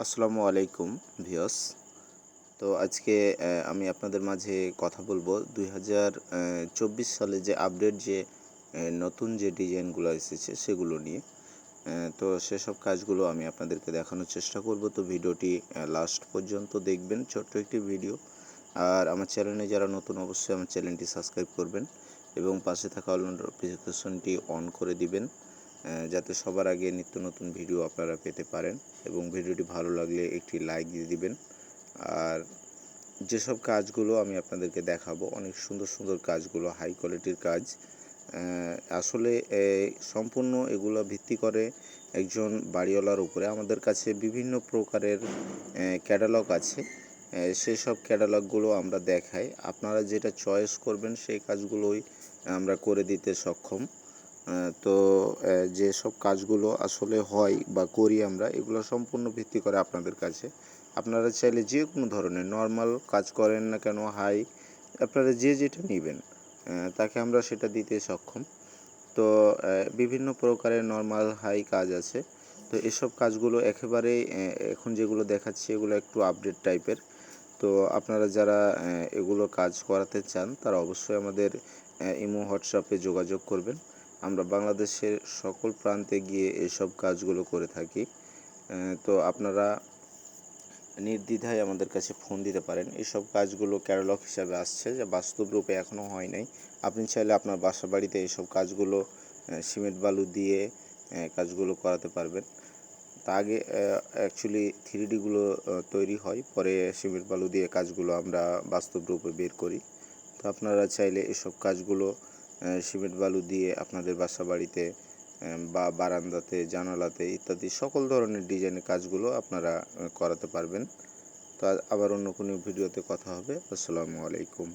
আসসালামু আলাইকুম ভিওস তো আজকে আমি আপনাদের মাঝে কথা বলব দুই হাজার চব্বিশ সালে যে আপডেট যে নতুন যে ডিজাইনগুলো এসেছে সেগুলো নিয়ে। তো সেসব কাজগুলো আমি আপনাদেরকে দেখানোর চেষ্টা করব। তো ভিডিওটি লাস্ট পর্যন্ত দেখবেন, ছোট্ট একটি ভিডিও। আর আমার চ্যানেলে যারা নতুন, অবশ্যই আমার চ্যানেলটি সাবস্ক্রাইব করবেন এবং পাশে থাকা অল নোটিফিকেশনটি অন করে দিবেন। যাতে সবার আগে নিত্য নতুন ভিডিও আপনারা পেতে পারেন এবং ভিডিওটি ভালো লাগলে একটি লাইক দিয়ে দিবেন। আর যেসব কাজগুলো আমি আপনাদেরকে দেখাবো, অনেক সুন্দর সুন্দর কাজগুলো হাই কোয়ালিটির কাজ আসলে সম্পূর্ণ এগুলো ভিত্তি করে একজন বাড়িওয়ালার উপরে আমাদের কাছে বিভিন্ন প্রকারের ক্যাটালগ আছে। সেই সব ক্যাটালগুলো আমরা দেখাই। আপনারা যেটা চয়েস করবেন, সেই কাজগুলোই আমরা করে দিতে সক্ষম। তো আহ, যেসব কাজগুলো আসলে হয় বা করি আমরা এগুলো সম্পূর্ণ ভিত্তি করে আপনাদের কাছে। আপনারা চাইলে যে কোনো ধরনের নর্মাল কাজ করেন না কেন হাই আপনারা যে যেটা নেবেন তাকে আমরা সেটা দিতে সক্ষম। তো বিভিন্ন প্রকারের নর্মাল হাই কাজ আছে। তো এসব কাজগুলো একেবারেই এখন যেগুলো দেখাচ্ছি এগুলো একটু আপডেট টাইপের তো আপনারা যারা এগুলো কাজ করাতে চান তারা অবশ্যই আমাদের ইমো হোয়াটসঅ্যাপে যোগাযোগ করবেন। আমরা বাংলাদেশের সকল প্রান্তে গিয়ে এসব কাজগুলো করে থাকি। তো আপনারা নির্দ্বিধায় আমাদের কাছে ফোন দিতে পারেন। এইসব কাজগুলো ক্যাটালগ হিসাবে আসছে, যে বাস্তব রূপে এখনও হয় নাই। আপনি চাইলে আপনার বাসা বাড়িতে এইসব কাজগুলো সিমেন্ট, বালু দিয়ে কাজগুলো করাতে পারবেন। তা আগে অ্যাকচুয়ালি থ্রি ডিগুলো তৈরি হয়, পরে সিমেন্ট, বালু দিয়ে কাজগুলো আমরা বাস্তব রূপে বের করি। তো আপনারা চাইলে এসব কাজগুলো সিমেন্ট বালু দিয়ে আপনাদের বাসা বাড়িতে বা বারান্দাতে, জানালাতে ইত্যাদি সকল ধরনের ডিজাইনের কাজগুলো আপনারা করাতে পারবেন। তো আবার অন্য কোনো ভিডিওতে কথা হবে। আসসালামু আলাইকুম।